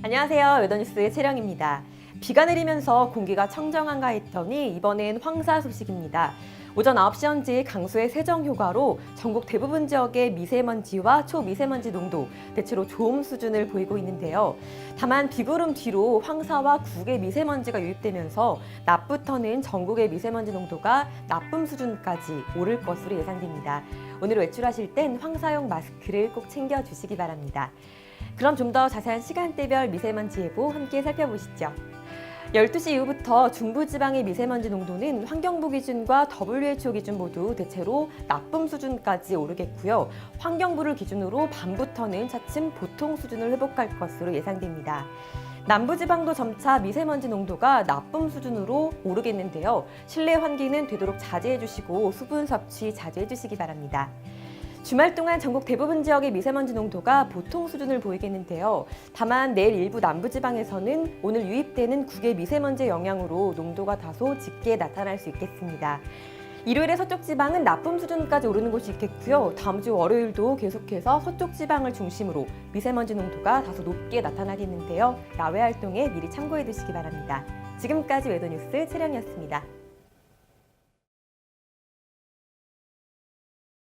안녕하세요. 외더뉴스의 채령입니다. 비가 내리면서 공기가 청정한가 했더니 이번엔 황사 소식입니다. 오전 9시 현지 강수의 세정 효과로 전국 대부분 지역의 미세먼지와 초미세먼지 농도 대체로 좋음 수준을 보이고 있는데요. 다만 비구름 뒤로 황사와 국의 미세먼지가 유입되면서 낮부터는 전국의 미세먼지 농도가 나쁨 수준까지 오를 것으로 예상됩니다. 오늘 외출하실 땐 황사용 마스크를 꼭 챙겨주시기 바랍니다. 그럼 좀 더 자세한 시간대별 미세먼지 예보 함께 살펴보시죠. 12시 이후부터 중부지방의 미세먼지 농도는 환경부 기준과 WHO 기준 모두 대체로 나쁨 수준까지 오르겠고요. 환경부를 기준으로 밤부터는 차츰 보통 수준을 회복할 것으로 예상됩니다. 남부지방도 점차 미세먼지 농도가 나쁨 수준으로 오르겠는데요. 실내 환기는 되도록 자제해 주시고 수분 섭취 자제해 주시기 바랍니다. 주말 동안 전국 대부분 지역의 미세먼지 농도가 보통 수준을 보이겠는데요. 다만 내일 일부 남부지방에서는 오늘 유입되는 국의 미세먼지 영향으로 농도가 다소 짙게 나타날 수 있겠습니다. 일요일에 서쪽 지방은 나쁨 수준까지 오르는 곳이 있겠고요. 다음 주 월요일도 계속해서 서쪽 지방을 중심으로 미세먼지 농도가 다소 높게 나타나겠는데요. 야외 활동에 미리 참고해 두시기 바랍니다. 지금까지 외도뉴스 채령이었습니다.